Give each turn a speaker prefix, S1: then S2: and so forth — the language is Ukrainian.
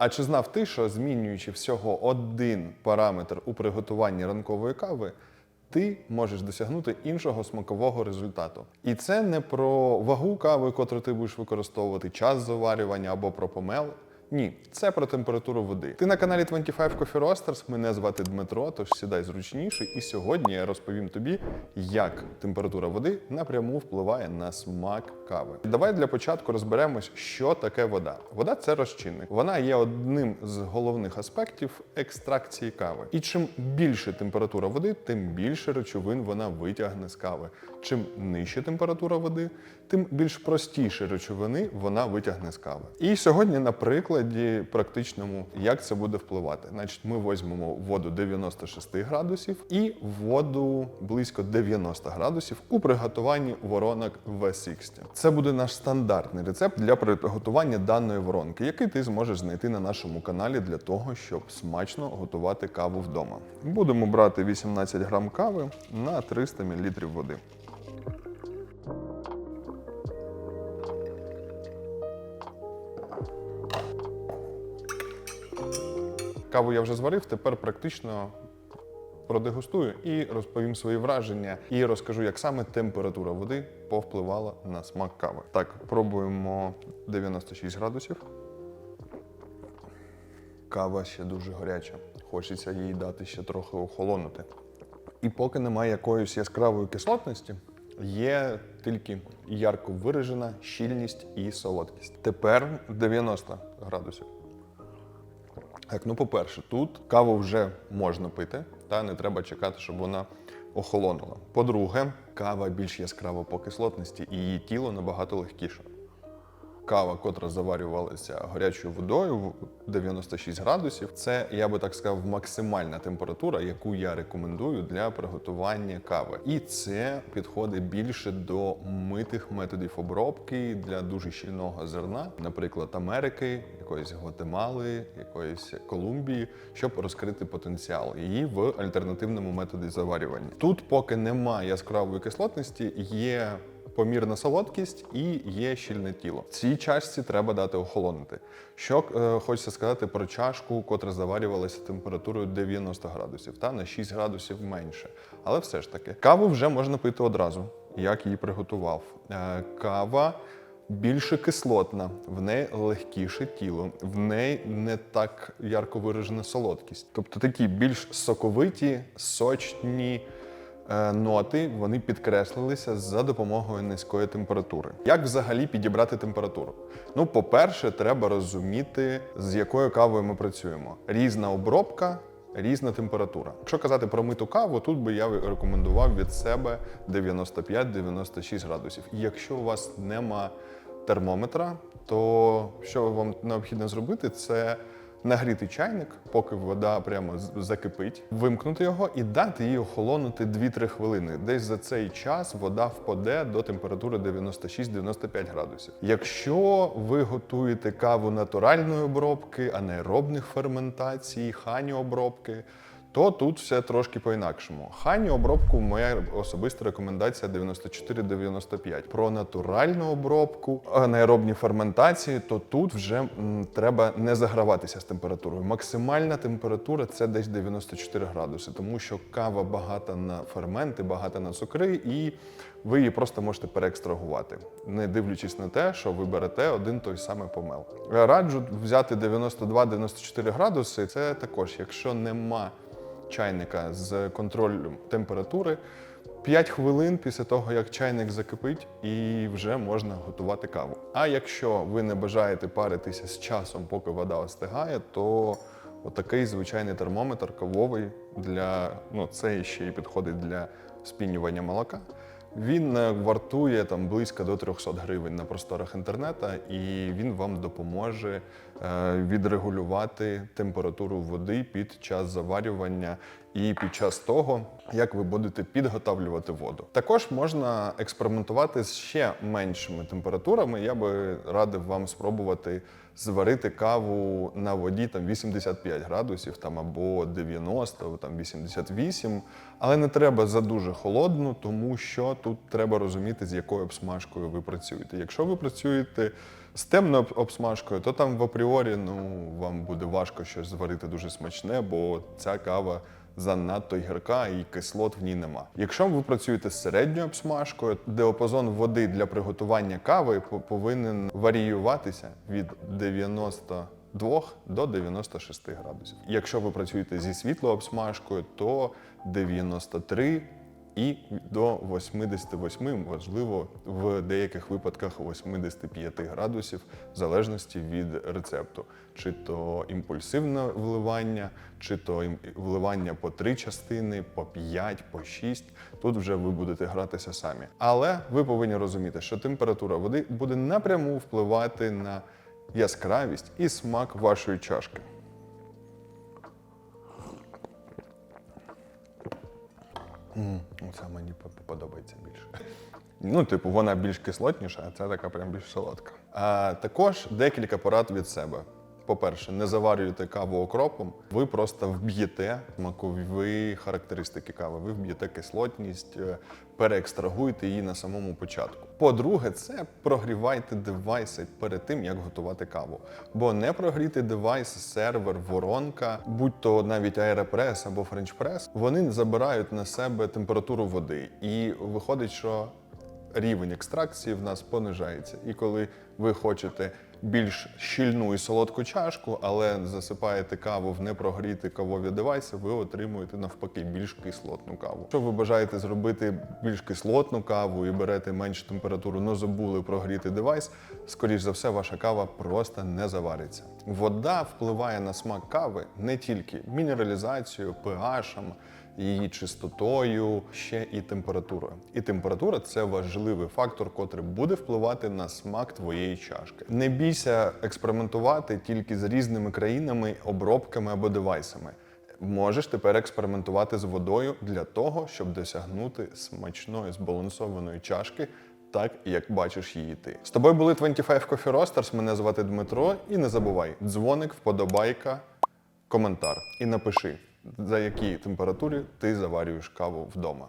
S1: А чи знав ти, що змінюючи всього один параметр у приготуванні ранкової кави, ти можеш досягнути іншого смакового результату? І це не про вагу кави, котру ти будеш використовувати, час заварювання або про помел. Ні, це про температуру води. Ти на каналі 25 Coffee Roasters, Мене звати Дмитро, тож сідай зручніше. І сьогодні я розповім тобі, як температура води напряму впливає на смак кави. Давай для початку розберемось, що таке вода. Вода це розчинник. Вона є одним з головних аспектів екстракції кави. І чим більше температура води, тим більше речовин вона витягне з кави. Чим нижча температура води, тим більш простіші речовини вона витягне з кави. І сьогодні на прикладі практичному, як це буде впливати. Значить, ми візьмемо воду 96 градусів і воду близько 90 градусів у приготуванні воронок V60. Це буде наш стандартний рецепт для приготування даної воронки, який ти зможеш знайти на нашому каналі для того, щоб смачно готувати каву вдома. Будемо брати 18 грам кави на 300 мл води. Каву я вже зварив, тепер практично продегустую і розповім свої враження, і розкажу, як саме температура води повпливала на смак кави. Так, пробуємо 96 градусів. Кава ще дуже гаряча. Хочеться їй дати ще трохи охолонути. І поки немає якоїсь яскравої кислотності, є тільки ярко виражена щільність і солодкість. Тепер 90 градусів. Так, ну по-перше, тут каву вже можна пити, та не треба чекати, щоб вона охолонула. По-друге, кава більш яскрава по кислотності і її тіло набагато легкіше. Кава, котра заварювалася гарячою водою в 96 градусів, це, я би так сказав, максимальна температура, яку я рекомендую для приготування кави. І це підходить більше до митих методів обробки для дуже щільного зерна, наприклад, Америки, якоїсь Гватемали, якоїсь Колумбії, щоб розкрити потенціал її в альтернативному методі заварювання. Тут, поки немає яскравої кислотності, є помірна солодкість і є щільне тіло. Цій чашці треба дати охолонути. Що е, хочеться сказати про чашку, котра заварювалася температурою 90 градусів, та на 6 градусів менше. Але все ж таки, каву вже можна пити одразу, як її приготував. Е, кава. Більше кислотна, в неї легкіше тіло, в неї не так ярко виражена солодкість. Тобто такі більш соковиті, сочні ноти вони підкреслилися за допомогою низької температури. Як взагалі підібрати температуру? Ну, по-перше, треба розуміти, з якою кавою ми працюємо. Різна обробка. Різна температура. Якщо казати про миту каву, тут би я рекомендував від себе 95-96 градусів. І якщо у вас нема термометра, то що вам необхідно зробити, це нагріти чайник, поки вода прямо закипить, вимкнути його і дати їй охолонути 2-3 хвилини. Десь за цей час вода впаде до температури 96-95 градусів. Якщо ви готуєте каву натуральної обробки, анаеробних ферментацій, хані обробки, то тут все трошки по-інакшому. Хані обробку моя особиста рекомендація 94-95. Про натуральну обробку, анаеробні ферментації, то тут вже треба не заграватися з температурою. Максимальна температура це десь 94 градуси, тому що кава багата на ферменти, багата на цукри, і ви її просто можете переекстрагувати, не дивлячись на те, що ви берете один той самий помел. Раджу взяти 92-94 градуси. Це також, якщо нема чайника з контролем температури. 5 хвилин після того, як чайник закипить, і вже можна готувати каву. А якщо ви не бажаєте паритися з часом, поки вода остигає, то отакий звичайний термометр кавовий для ну це ще й підходить для спінювання молока. Він е, вартує там близько до 300 гривень на просторах інтернету, і він вам допоможе е, відрегулювати температуру води під час заварювання і під час того, як ви будете підготавлювати воду. Також можна експериментувати з ще меншими температурами. Я би радив вам спробувати зварити каву на воді там 85 градусів там або 90, там 88. Але не треба за дуже холодну, тому що тут треба розуміти, з якою обсмажкою ви працюєте. Якщо ви працюєте з темною обсмажкою, то там в апріорі ну, вам буде важко щось зварити дуже смачне, бо ця кава занадто гірка і кислот в ній нема. Якщо ви працюєте з середньою обсмажкою, діапазон води для приготування кави по- повинен варіюватися від 92 до 96 градусів. Якщо ви працюєте зі світлою обсмажкою, то 93 і до 88, можливо, в деяких випадках 85 градусів, в залежності від рецепту, чи то імпульсивне вливання, чи то вливання по три частини, по 5, по 6. Тут вже ви будете гратися самі. Але ви повинні розуміти, що температура води буде напряму впливати на яскравість і смак вашої чашки. М, це мені подобається більше. Ну, типу, вона більш кислотніша, а це така прям більш солодка. А також декілька порад від себе. По-перше, не заварюйте каву окропом, ви просто вб'єте смакові характеристики кави, ви вб'єте кислотність, е, переекстрагуйте її на самому початку. По-друге, це прогрівайте девайси перед тим, як готувати каву. Бо не прогріти девайс, сервер, воронка, будь то навіть аеропрес або френчпрес, вони забирають на себе температуру води. І виходить, що рівень екстракції в нас понижається. І коли ви хочете більш щільну і солодку чашку, але засипаєте каву в непрогріті кавові девайси, ви отримуєте навпаки більш кислотну каву. Якщо ви бажаєте зробити більш кислотну каву і берете меншу температуру, але забули прогріти девайс, скоріш за все, ваша кава просто не завариться. Вода впливає на смак кави не тільки мінералізацією, pH, її чистотою, ще і температурою. І температура це важливий фактор, котрий буде впливати на смак твоєї чашки. Не бійся експериментувати тільки з різними країнами, обробками або девайсами. Можеш тепер експериментувати з водою для того, щоб досягнути смачної збалансованої чашки. Так, як бачиш її ти. З тобою були 25 Coffee Roasters, Мене звати Дмитро. І не забувай, дзвоник, вподобайка, коментар. І напиши, за якій температурі ти заварюєш каву вдома.